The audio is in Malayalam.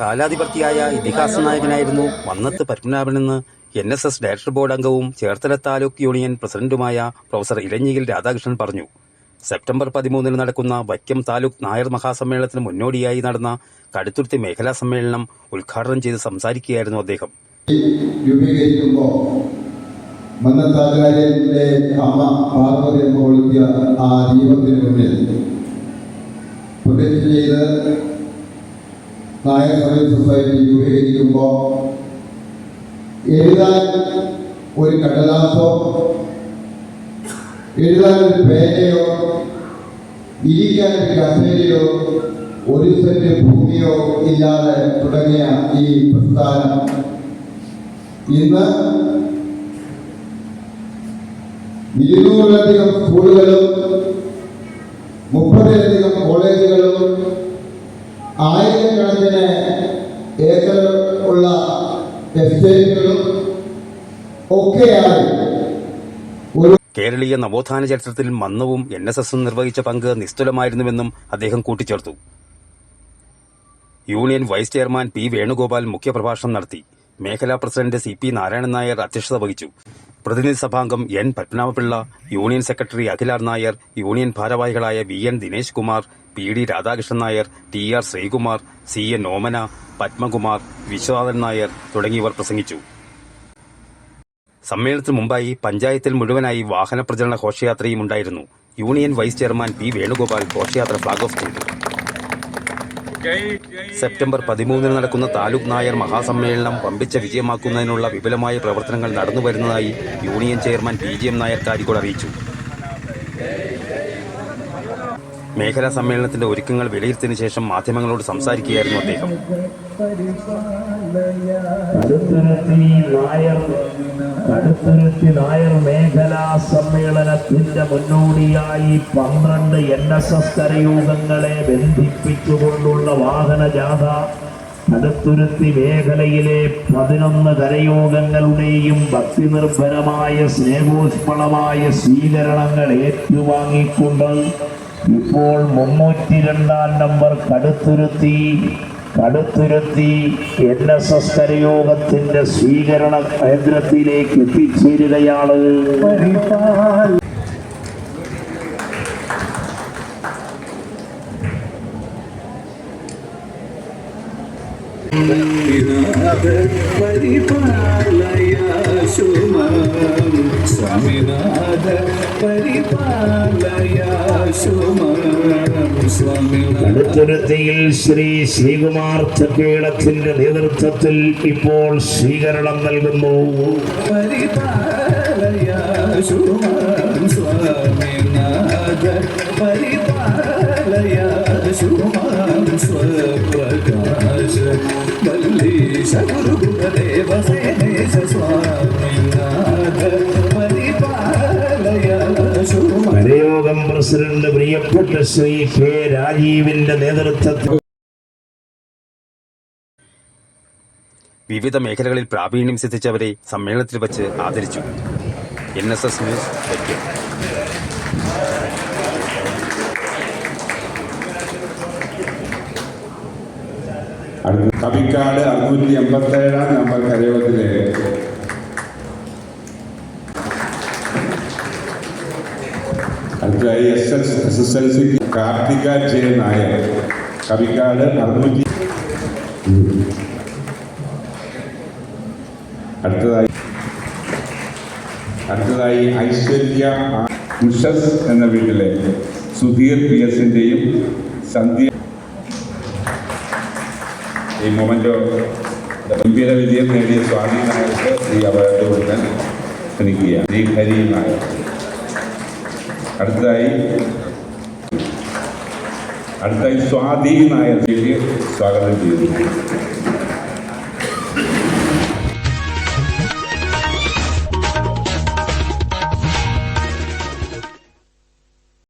കാലാധിപത്യായ ഇതിഹാസ നായകനായിരുന്നു വന്നത്ത് പത്മനാഭനെന്ന് N S S director board അംഗവും ചേർത്തല താലൂക്ക് യൂണിയൻ പ്രസിഡന്റുമായ പ്രൊഫസർ ഇലഞ്ഞിയിൽ രാധാകൃഷ്ണൻ പറഞ്ഞു. സെപ്റ്റംബർ പതിമൂന്നിന് നടക്കുന്ന വൈക്കം താലൂക്ക് നായർ മഹാസമ്മേളനത്തിന് മുന്നോടിയായി നടന്ന കടുത്തുരുത്തി മേഖലാ സമ്മേളനം ഉദ്ഘാടനം ചെയ്ത് സംസാരിക്കുകയായിരുന്നു അദ്ദേഹം. രൂപീകരിക്കുമ്പോൾ ആ ചെയ്ത് നായർ സർവീസ് സൊസൈറ്റി രൂപീകരിക്കുമ്പോൾ എഴുതാൻ ഒരു കടലാസോ എഴുതാൻ ഒരു പേനയോ ഇരിക്കാൻ ഒരു കസേരയോ ഒരു സെന്റ് ഭൂമിയോ ഇല്ലാതെ തുടങ്ങിയ ഈ പ്രസ്ഥാനം. ഇന്ന് ഇരുന്നൂറിലധികം സ്കൂളുകളും മുപ്പതിലധികം കോളേജുകളും ആയിരക്കണക്കിന് ഏക്കർ ഉള്ള എസ്റ്റേറ്റുകളും ഒക്കെയായി. കേരളീയ നവോത്ഥാന ചരിത്രത്തിൽ മന്നവും എൻ എസ് എസും നിർവഹിച്ച പങ്ക് നിസ്തുലമായിരുന്നുവെന്നും അദ്ദേഹം കൂട്ടിച്ചേർത്തു. Union vice chairman P Venugopal മുഖ്യപ്രഭാഷണം നടത്തി. മേഖലാ president C P Narayanan Nair അധ്യക്ഷത വഹിച്ചു. പ്രതിനിധി സഭാംഗം എൻ പത്മനാഭപിള്ള യൂണിയൻ സെക്രട്ടറി അഖിലാർ നായർ യൂണിയൻ ഭാരവാഹികളായ V N Dinesh Kumar P D Radhakrishnan Nair T R Sreekumar C N Omana Padmakumar Viswanathan Nair തുടങ്ങിയവർ പ്രസംഗിച്ചു. സമ്മേളനത്തിന് മുമ്പായി പഞ്ചായത്തിൽ മുഴുവനായി വാഹന പ്രചരണ ഘോഷയാത്രയും ഉണ്ടായിരുന്നു. Union vice chairman P Venugopal ഘോഷയാത്ര ഫ്ളാഗ് ഓഫ് ചെയ്തു. സെപ്റ്റംബർ പതിമൂന്നിന് നടക്കുന്ന താലൂക്ക് നായർ മഹാസമ്മേളനം പമ്പിച്ച വിജയമാക്കുന്നതിനുള്ള വിപുലമായ പ്രവർത്തനങ്ങൾ നടന്നുവരുന്നതായി union chairman P G M Nair Karikode അറിയിച്ചു. മേഖലാ സമ്മേളനത്തിന്റെ ഒരുക്കങ്ങൾ വിലയിരുത്തിയതിനു ശേഷം മാധ്യമങ്ങളോട് സംസാരിക്കുകയായിരുന്നു അദ്ദേഹം. നായർ മേഖലാ സമ്മേളനത്തിന്റെ മുന്നോടിയായി പന്ത്രണ്ട് എൻ എസ് എസ് കരയൂഹങ്ങളെ ബന്ധിപ്പിച്ചുകൊണ്ടുള്ള വാഹനജാഥ കടുത്തുരുത്തി മേഖലയിലെ പതിനൊന്ന് കരയോഗങ്ങളുടെയും ഭക്തിനിർഭരമായ സ്നേഹോഷ്മളമായ സ്വീകരണങ്ങൾ ഏറ്റുവാങ്ങിക്കൊണ്ട് ഇപ്പോൾ മുന്നൂറ്റി രണ്ടാം number Kaduthuruthy Kaduthuruthy N S S കരയോഗത്തിന്റെ സ്വീകരണ കേന്ദ്രത്തിലേക്ക് എത്തിച്ചേരുകയാണ്. പരിപാലയ സ്വാമിനാഥ കടുത്തുരുത്തിയിൽ ശ്രീ ശ്രീകുമാർ ചക്കേളത്തിന്റെ നേതൃത്വത്തിൽ ഇപ്പോൾ സ്വീകരണം നൽകുന്നു. ശുമാം പ്രസിഡന്റ് പ്രിയപ്പെട്ട ശ്രീ കെ രാജീവിന്റെ നേതൃത്വത്തിൽ വിവിധ മേഖലകളിൽ പ്രാവീണ്യം സിദ്ധിച്ചവരെ സമ്മേളനത്തിൽ വച്ച് ആദരിച്ചു. N S S news Kavikkad അറുന്നൂറ്റി എൺപത്തേഴാം number കരയോഗത്തിലെ S S S S L C Karthika J Nair Kavikkad അറുന്നൂറ്റി അടുത്തതായി അടുത്തതായി ഐശ്വര്യ ഉഷസ് എന്ന വീട്ടിലെ സുധീർ പി എസിന്റെയും സന്ധ്യ ഈ മൊമെന്റോ ഗംഭീര വിജയം നേടിയ സ്വാമി നായർക്ക് ഈ അവാർഡ് കൊടുക്കാൻ ശ്രമിക്കുകയാണ് ശ്രീ ഹരി നായർ അടുത്തതായി അടുത്തായി സ്വാധീനായ സ്വാഗതം ചെയ്യുന്നു.